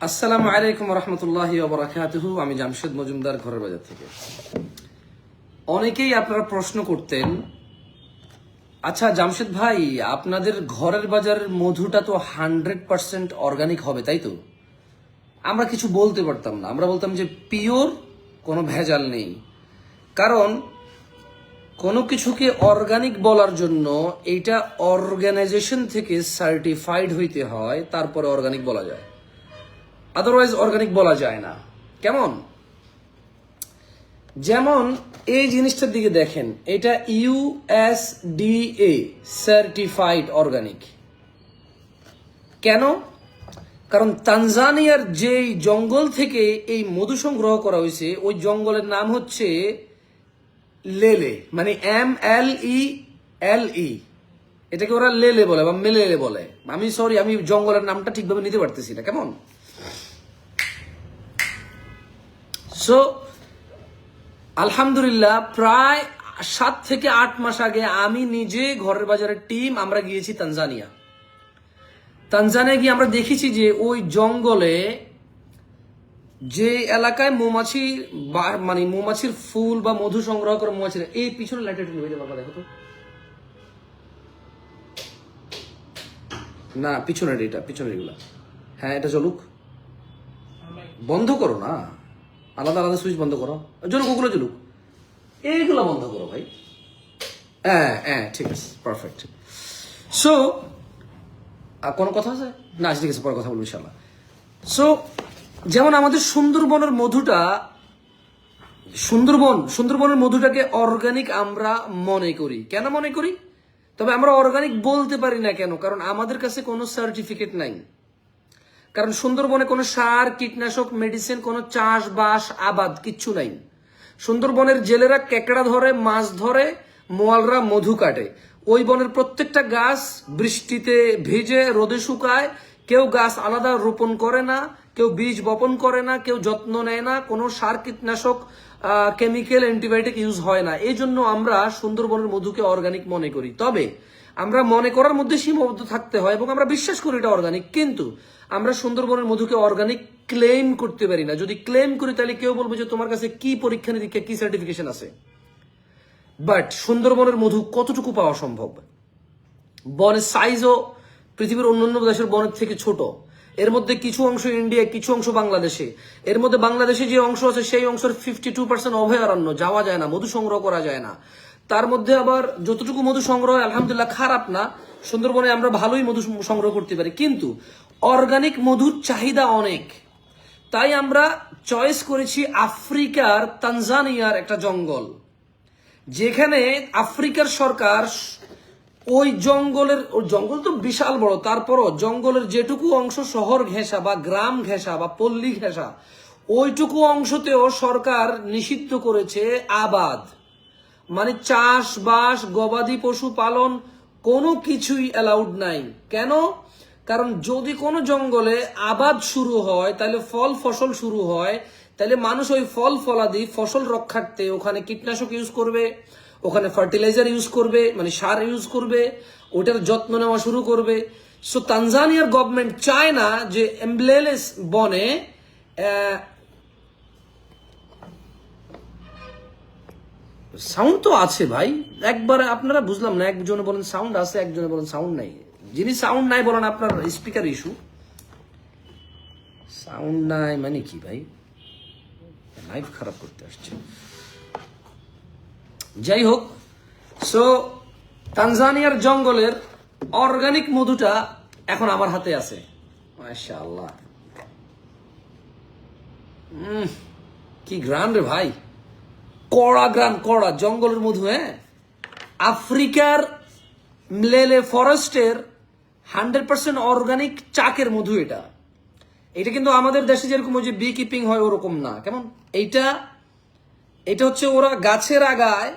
আসসালামু আলাইকুম রহমতুল্লাহ বরাকাতুহু আমি জামশেদ মজুমদার ঘরের বাজার থেকে। অনেকেই আপনারা প্রশ্ন করতেন আচ্ছা জামশেদ ভাই, আপনাদের ঘরের বাজারের মধুটা তো হান্ড্রেড পার্সেন্ট অর্গানিক হবে, তাই তো? আমরা কিছু বলতে পারতাম না। আমরা বলতাম যে পিওর কোনো ভেজাল নেই। কারণ কোনো কিছুকে অর্গানিক বলার জন্য এইটা অর্গানাইজেশন থেকে সার্টিফাইড হইতে হয়, তারপরে অর্গানিক বলা যায়। আদারওয়াইজ অর্গানিক বলা যায় না। কেমন? যেমন, এই জিনিসটার দিকে দেখেন, এটা ইউএসডিএ সার্টিফাইড অর্গানিক কেন? কারণ তানজানিয়ার যেই জঙ্গল থেকে এই মধু সংগ্রহ করা হয়েছে, ওই জঙ্গলের নাম হচ্ছে লেলে মানে এম এল ই এল ই। এটাকে ওরা লেলে বলে বা মেলেলে বলে। আমি সরি আমি জঙ্গলের নামটা ঠিকভাবে নিতে পারতেছি না। কেমন? সো আলহামদুলিল্লাহ, প্রায় সাত থেকে আট মাস আগে আমি নিজে ঘরের বাজারের টিম আমরা গিয়েছি তানজানিয়া। তানজানিয়া গিয়ে আমরা দেখেছি যে ওই জঙ্গলে যে এলাকায় মৌমাছি মানে মৌমাছির ফুল বা মধু সংগ্রহ করে মৌমাছির, এই পিছনে লাইটটা নিবে বাবা, দেখো তো। না, পিছনের এটা, পিছনের এগুলা। হ্যাঁ এটা চলুক বন্ধ করো না। আলাদা আলাদা সুইচ বন্ধ করো। জ্বলুক ওগুলো জ্বলুক এইগুলো বন্ধ করো ভাই। হ্যাঁ হ্যাঁ ঠিক আছে পারফেক্ট সো কোনো কথা আছে? না আচ্ছা, ঠিক আছে পরে কথা বলব ইনশাল্লাহ সো যেমন আমাদের সুন্দরবনের মধুটা সুন্দরবন সুন্দরবনের মধুটাকে অর্গানিক আমরা মনে করি। কেন মনে করি? তবে আমরা অর্গানিক বলতে পারি না কেন কারণ আমাদের কাছে কোনো সার্টিফিকেট নাই। কারণ সুন্দরবনে কোনো সার, কীটনাশক মেডিসিন কোনো চাষবাস, আবাদ কিচ্ছু নাই। সুন্দরবনের জেলেরা কেকড়া ধরে, মাছ ধরে, মোয়ালরা মধু কাটে। ওই বনের প্রত্যেকটা গাছ বৃষ্টিতে ভিজে, রোদে শুকায়। কেউ গাছ আলাদা রোপণ করে না, কেউ বীজ বপন করে না, কেউ যত্ন নেয় না, কোনো সার, কীটনাশক কেমিক্যাল অ্যান্টিবায়োটিক ইউজ হয় না। এই জন্য আমরা সুন্দরবনের মধুকে অর্গানিক মনে করি। তবে আমরা মনে করার মধ্যে সীমাবদ্ধ থাকতে হয় এবং আমরা বিশ্বাস করি এটা অর্গানিক কিন্তু আমরা সুন্দরবনের মধুকে অর্গানিক ক্লেম করতে পারি না। যদি ক্লেম করি, তাহলে কেউ বলবে যে তোমার কাছে কি পরীক্ষা নিরীক্ষা, কি সার্টিফিকেশন আছে? বাট সুন্দরবনের মধু কতটুকু পাওয়া সম্ভব? বনের সাইজও পৃথিবীর অন্যান্য দেশের বনের থেকে ছোট। এর মধ্যে কিছু অংশ ইন্ডিয়া কিছু অংশ বাংলাদেশে এর মধ্যে বাংলাদেশে যে অংশ আছে, সেই অংশের ফিফটি টু পার্সেন্ট অভয়ারণ্য যাওয়া যায় না, মধু সংগ্রহ করা যায় না। তার মধ্যে আবার যতটুকু মধু সংগ্রহ আলহামদুলিল্লাহ খারাপ না। সুন্দরবনে আমরা ভালোই মধু সংগ্রহ করতে পারি। কিন্তু অর্গানিক মধুর চাহিদা অনেক। তাই আমরা চয়েস করেছি আফ্রিকার তানজানিয়ার একটা জঙ্গল। যেখানে আফ্রিকার সরকার ওই জঙ্গলের জঙ্গল তো বিশাল বড়। তারপরও জঙ্গলের যেটুকু অংশ শহর ঘেঁষা বা গ্রাম ঘেঁষা বা পল্লী ঘেঁষা, ওইটুকু অংশতেও সরকার নিষিদ্ধ করেছে আবাদ। মানে চাষবাস, গবাদি পশু পালন, কোনো কিছুই অ্যালাউড নাই। কেন? কারণ যদি কোনো জঙ্গলে আবাদ শুরু হয়, তাহলে ফল ফসল শুরু হয়, তাহলে মানুষ ওই ফল ফলাদি, ফসল রক্ষার্থে ওখানে কীটনাশক ইউজ করবে, ওখানে ফার্টিলাইজার ইউজ করবে মানে সার ইউজ করবে, ওটার যত্ন নেওয়া শুরু করবে। সো তানজানিয়ার গভর্নমেন্ট চায় না যে এমব্লেলেস বনে সাউন্ড তো আছে ভাই। একবার আপনারা বুঝলাম না, একজনে বলেন সাউন্ড আছে, একজনে বলেন সাউন্ড নাই। যিনি সাউন্ড নাই বলেন আপনার স্পিকার ইস্যু সাউন্ড নাই মানে কি ভাই? লাইফ খারাপ করতে আসছে। যাই হোক সো তানজানিয়ার জঙ্গলের অর্গানিক মধুটা এখন আমার হাতে আছে। মাশাআল্লাহ। কি গ্রান রে ভাই। কড়া গ্রান কড়া, জঙ্গলের মধু হ্যাঁ? আফ্রিকার লেলে ফরেস্টের হান্ড্রেড পার্সেন্ট অর্গানিক চাকের মধু এটা। এটা কিন্তু আমাদের দেশে যেরকম ওই যে বি কিপিং হয় ওরকম না। কেমন? এইটা, এটা হচ্ছে ওরা গাছের আগায়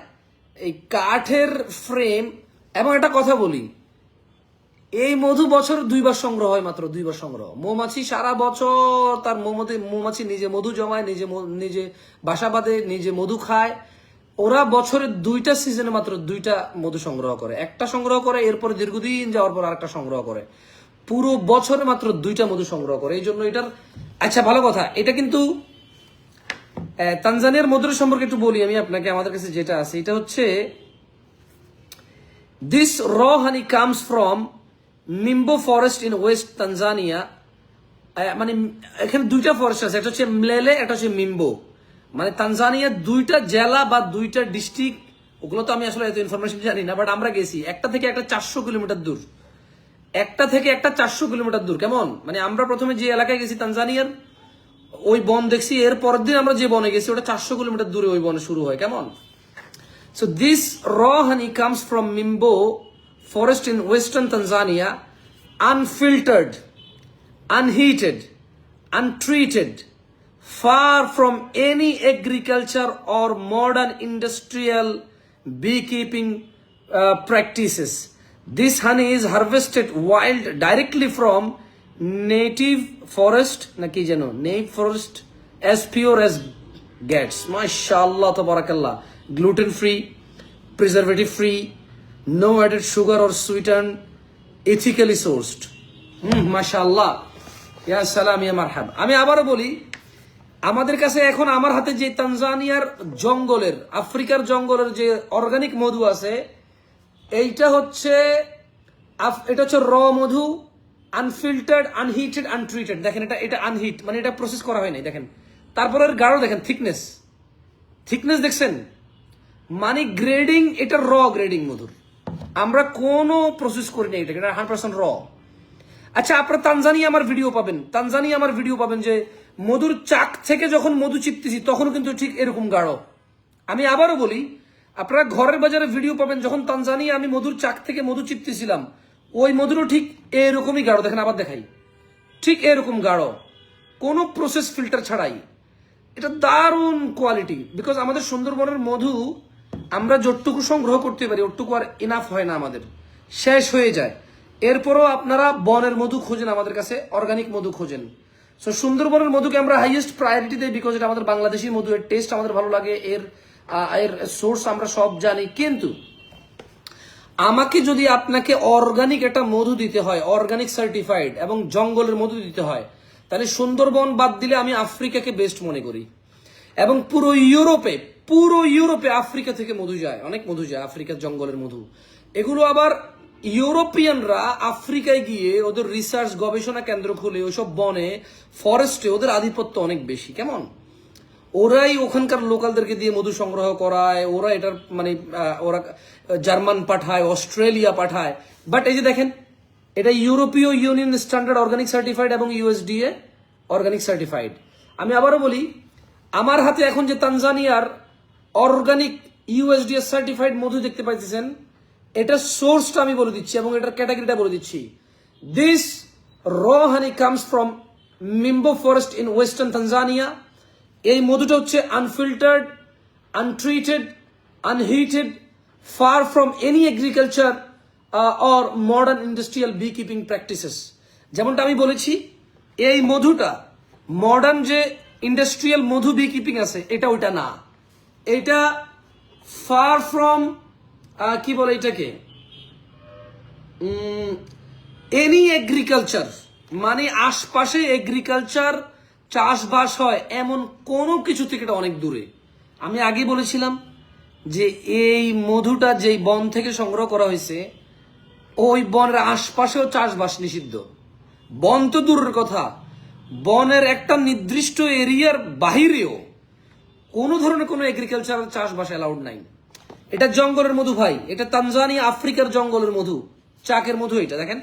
এই কাঠের ফ্রেম এবং একটা কথা বলি এই মধু বছর দুইবার সংগ্রহ হয় মাত্র, দুইবার সংগ্রহ। মৌমাছি সারা বছর তার মৌমতি মৌমাছি নিজে মধু জমায়, নিজে নিজে বাসা বাঁধে, নিজে মধু খায়। ওরা বছরে দুইটা সিজনে মাত্র দুইটা মধু সংগ্রহ করে। একটা সংগ্রহ করে, এরপরে দীর্ঘদিন যাওয়ার পর আরেকটা সংগ্রহ করে। পুরো বছরে মাত্র দুইটা মধু সংগ্রহ করে। এই জন্য এটার আচ্ছা ভালো কথা। এটা কিন্তু তানজানিয়ার মধুর সম্পর্কে একটু বলি আমি আপনাকে, আমাদের কাছে যেটা আছে, এটা হচ্ছে this raw honey comes from Mimbo forest in west Tanzania মানে এখানে দুইটা ফরেস্ট আছে, একটা হচ্ছে মলেলে একটা হচ্ছে মিম্বো মানে তানজানিয়ার দুইটা জেলা বা দুইটা ডিস্ট্রিক্ট ওগুলো তো আমি আসলে এত ইনফরমেশন জানি না বাট আমরা গেছি। একটা থেকে একটা চারশো কিলোমিটার দূর। একটা থেকে একটা চারশো কিলোমিটার দূর, কেমন? মানে আমরা প্রথমে যে এলাকায় গেছি তানজানিয়ার ওই বন দেখছি, এর পরের দিন আমরা যে বনে গেছি, ওটা চারশো কিলোমিটার দূরে ওই বনে শুরু হয়, কেমন? So this raw honey comes from Mimbo forest in western Tanzania unfiltered, unheated, untreated, far from any agriculture or modern industrial beekeeping uh, practices. This honey is harvested wild directly from native forest, naki jano, native forest as pure as gets. MashaAllah, tabarakallah. Gluten free, preservative free, no added sugar or sweetened, ethically sourced. Hmm মাশাআল্লাহ। ইয়া সালাম ইয়া মারহাব। আমি আবারও বলি আমাদের কাছে এখন আমার হাতে যে তানজানিয়ার জঙ্গলের আফ্রিকার জঙ্গলের যে অর্গানিক মধু আছে এইটা হচ্ছে এটা হচ্ছে র মধু আনফিল্টার্ড আনহিটেড আনট্রিটেড দেখেন এটা এটা আনহিট মানে এটা প্রসেস করা হয় নাই দেখেন। তারপরে এর গাঢ় দেখেন থিকনেস থিকনেস দেখছেন? মানে গ্রেডিং এটা র গ্রেডিং মধুর। আমরা কোনো প্রসেস করি না এটা এটা হান্ড্রেড পার্সেন্ট র আচ্ছা আপনারা তানজানিয়া আমার ভিডিও পাবেন। তানজানিয়া আমার ভিডিও পাবেন যে, মধুর চাক থেকে যখন মধু চিপতেছি তখন কিন্তু ঠিক এরকম গাঢ়। আমি আবারও বলি, আপনারা ঘরের বাজারে ভিডিও পাবেন, যখন তানজানিয়া আমি মধুর চাক থেকে মধু চিপতেছিলাম, ওই মধুরও ঠিক এরকমই গাঢ়। দেখেন, আবার দেখাই। ঠিক এরকম গাঢ়। কোনো প্রসেস ফিল্টার ছাড়াই। এটা দারুণ কোয়ালিটি বিকজ আমাদের সুন্দরবনের মধু আমরা যতটুকু সংগ্রহ করতে পারি, ওটুকু আর ইনাফ হয় না আমাদের। শেষ হয়ে যায়। এরপরও আপনারা বনের মধু খোঁজেন, আমাদের কাছে অর্গানিক মধু খোঁজেন। সো সুন্দরবনের মধুকে আমরা হাইয়েস্ট প্রায়োরিটি দেই বিকজ এটা আমাদের বাংলাদেশি মধু, এর টেস্ট আমাদের ভালো লাগে, এর এর সোর্স আমরা সব জানি। কিন্তু আমাকে যদি আপনাকে অর্গানিক একটা মধু দিতে হয় অর্গানিক সার্টিফাইড এবং জঙ্গলের মধু দিতে হয়, তাহলে সুন্দরবন বাদ দিলে আমি আফ্রিকাকে বেস্ট মনে করি। এবং পুরো ইউরোপে পুরো ইউরোপে আফ্রিকা থেকে মধু যায়, অনেক মধু যায়, আফ্রিকার জঙ্গলের মধু। এগুলো আবার ইউরোপিয়ানরা আফ্রিকায় গিয়ে ওদের রিসার্চ গবেষণা কেন্দ্র খুলে ওইসব বনে ফরেস্টে ওদের আধিপত্য অনেক বেশি। কেমন? ওরাই ওখানকার লোকালদেরকে দিয়ে মধু সংগ্রহ করায়, ওরা এটার মানে ওরা জার্মান পাঠায়, অস্ট্রেলিয়া পাঠায়। বাট এই যে দেখেন, এটা ইউরোপীয় ইউনিয়ন স্ট্যান্ডার্ড অর্গানিক সার্টিফাইড এবং ইউএসডিএ অর্গানিক সার্টিফাইড। আমি আবারও বলি, আমার হাতে এখন যে তানজানিয়ার অর্গানিক ইউএসডিএস সার্টিফাইড মধু দেখতে পাইতেছেন। এটা সোর্সটা আমি বলে দিচ্ছি এবং এটার ক্যাটাগরিটা বলে দিচ্ছি। This raw honey comes from Mimbo forest in western Tanzania এই মধুটা হচ্ছে unfiltered untreated unheated far from any agriculture or modern industrial beekeeping practices যেমনটা আমি বলেছি, এই মধুটা মডার্ন যে ইন্ডাস্ট্রিয়াল মধু বি কিপিং আছে, এটা ওইটা না। এটা ফার ফ্রম কি বলে এটাকে? এনি এগ্রিকালচার মানে আশপাশে এগ্রিকালচার চাষবাস হয় এমন কোনো কিছু থেকে এটা অনেক দূরে। আমি আগে বলেছিলাম যে এই মধুটা যেই বন থেকে সংগ্রহ করা হয়েছে, ওই বনের আশপাশেও চাষবাস নিষিদ্ধ। বন তো দূরের কথা, বনের একটা নির্দিষ্ট এরিয়ার বাহিরেও কোনো ধরনের কোনো এগ্রিকালচারাল চাষবাস অ্যালাউড নাই। এটা জঙ্গলের মধু ভাই। এটা তানজানিয়া, আফ্রিকার জঙ্গলের মধু। চাকের মধু এটা, দেখেন।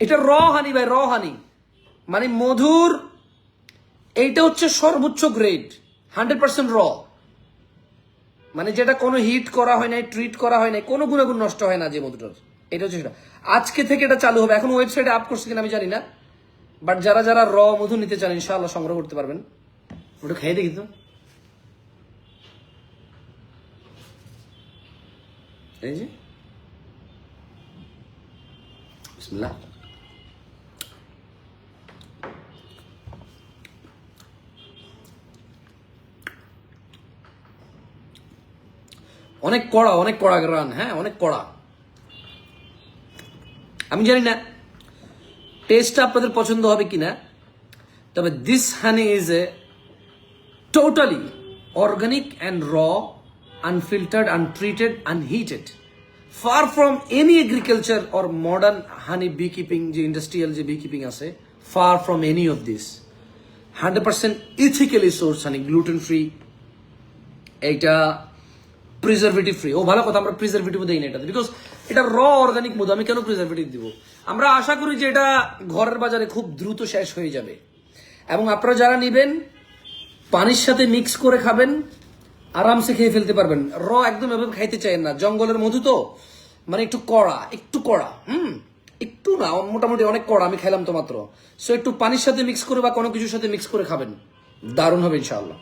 এটা র হানি ভাই র হানি মানে মধুর, এইটা হচ্ছে সর্বোচ্চ গ্রেড হান্ড্রেড পার্সেন্ট র। মানে যেটা কোনো হিট করা হয় নাই ট্রিট করা হয় নাই, কোনো গুণাগুণ নষ্ট হয় না যে মধুটার। এটা হচ্ছে সেটা। আজকে থেকে এটা চালু হবে। এখন ওয়েবসাইটে আপ করছে কিনা আমি জানি না। বাট যারা যারা র মধু নিতে চান, ইনশাআল্লাহ সংগ্রহ করতে পারবেন। ওটা খেয়ে দেখি তো। এই যে। অনেক কড়া অনেক কড়া গ্রান হ্যাঁ অনেক কড়া। আমি জানি না। টেস্টটা আপনাদের পছন্দ হবে কিনা, তবে this honey is a totally organic and raw unfiltered untreated unheated far from any agriculture or modern honey bee keeping যে ইন্ডাস্ট্রিয়াল যে বি কিপিং আছে far from any of this hundred percent ethically source honey gluten free এইটা preservative free ও, ভালো কথা, আমরা preservative দিই না এটা বিকজ এটা র অর্গানিক মধু, আমি কেন প্রিজারভেটিভ দিব? আমরা আশা করি যে এটা ঘরের বাজারে খুব দ্রুত শেষ হয়ে যাবে। এবং আপনারা যারা নেবেন, পানির সাথে মিক্স করে খাবেন, আরামসে খেয়ে ফেলতে পারবেন। র একদম এভাবে খাইতে চাইেন না। জঙ্গলের মধু তো মানে একটু কড়া একটু কড়া, হুম? একটু না, মোটামুটি অনেক কড়া, আমি খাইলাম তো মাত্র। সো একটু পানির সাথে মিক্স করে বা কোনো কিছুর সাথে মিক্স করে খাবেন। দারুণ হবে ইনশাআল্লাহ।